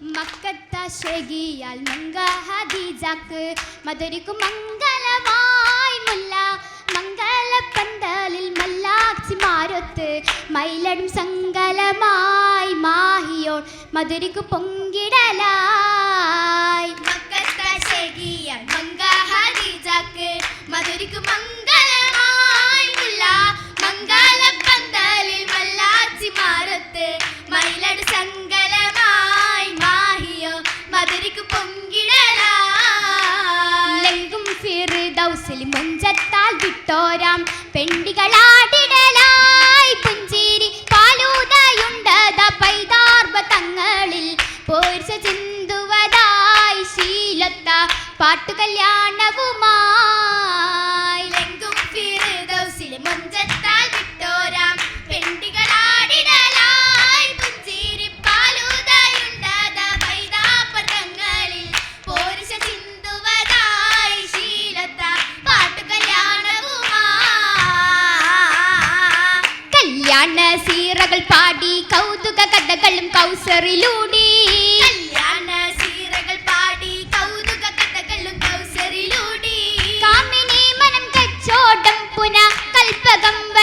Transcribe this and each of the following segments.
മക്കത്ത ശെകിയാൽ മധുരിക്കു ഹദീജാക്ക് മധുരിക്കും മംഗളവായ് മുല്ല മംഗള പന്തലിൽ മല്ലാച്ചി മാരൊത്ത് മയിലടും സങ്കലമായി മാഹിയോൾ മധുരിക്കു പൊങ്കിടലാ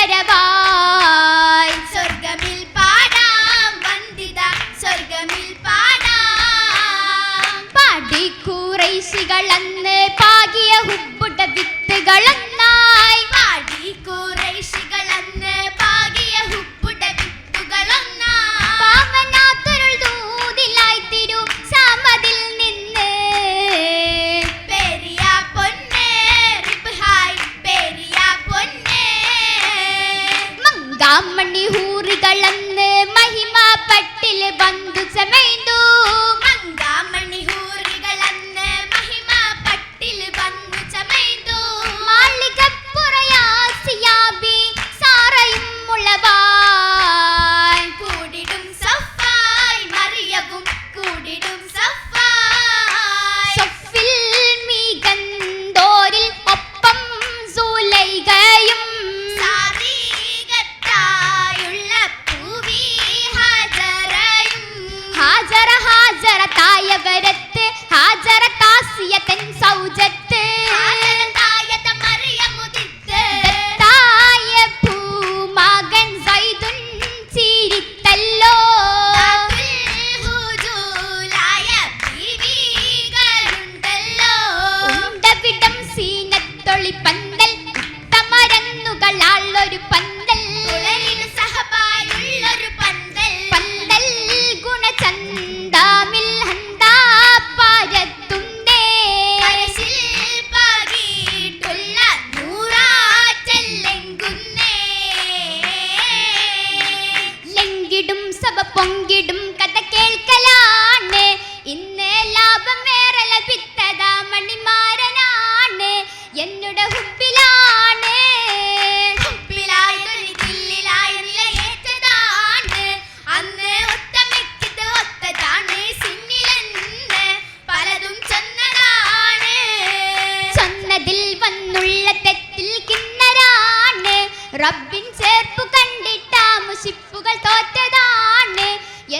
സുന്ദരബായ് പാടാം പാടാം. പാടിക്കൂറൈശികൾ അന്ന് പാകിയ ഹുബുട വിത്തുകളും ಬಂದು ಸಮಯ ലാഭം വേറെ ലഭിത്തത മണിമാരനാണ്. എന്നുടെ ഹുബിലാണ് റബ്ബിൻ ചേർപ്പ് കണ്ടിട്ട മുഷിപ്പുകൾ തോറ്റതാണ്.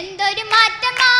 എന്തൊരു മാറ്റമാണ്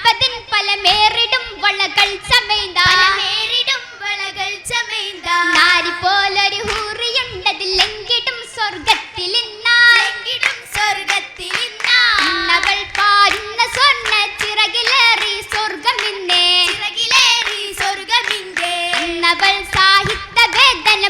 നാവിചുരയും നാൽപ്പതിൻ പലമേറിടും വളകൾ ചമേന്ത പലമേറിടും വളകൾ നാരി പോലൊരു ഹൂറിയുണ്ടതില്ലെങ്കിടും സ്വർഗത്തിൽ ഇന്നാൾ എങ്കിടും സ്വർഗത്തിൽ അവൾ പാരുന്ന സ്വർണ ചിറകിലേറി സ്വർഗമിന്നേ. ചിറകിലേറി സ്വർഗമിന്റെ അവൾ സാഹിത്യ വേദന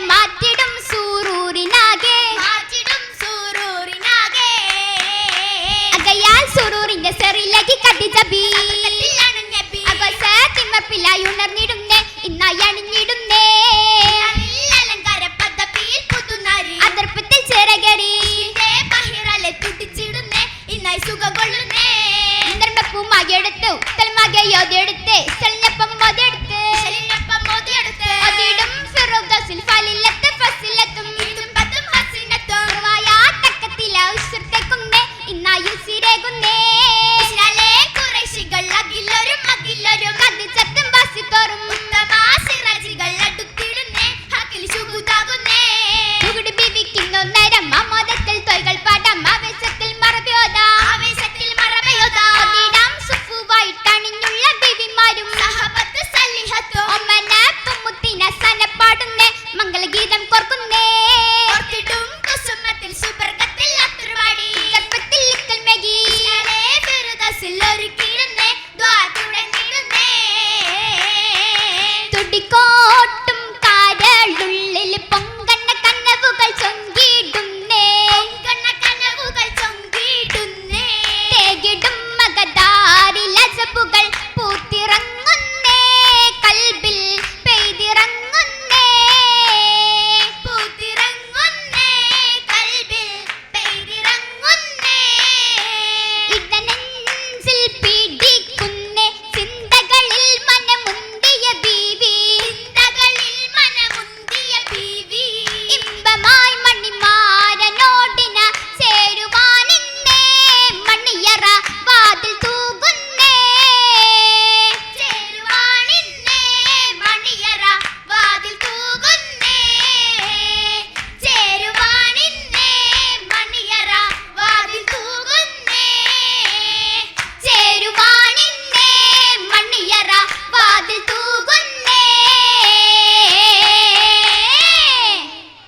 மலையொதெடுத்து செல்லப்பம் மது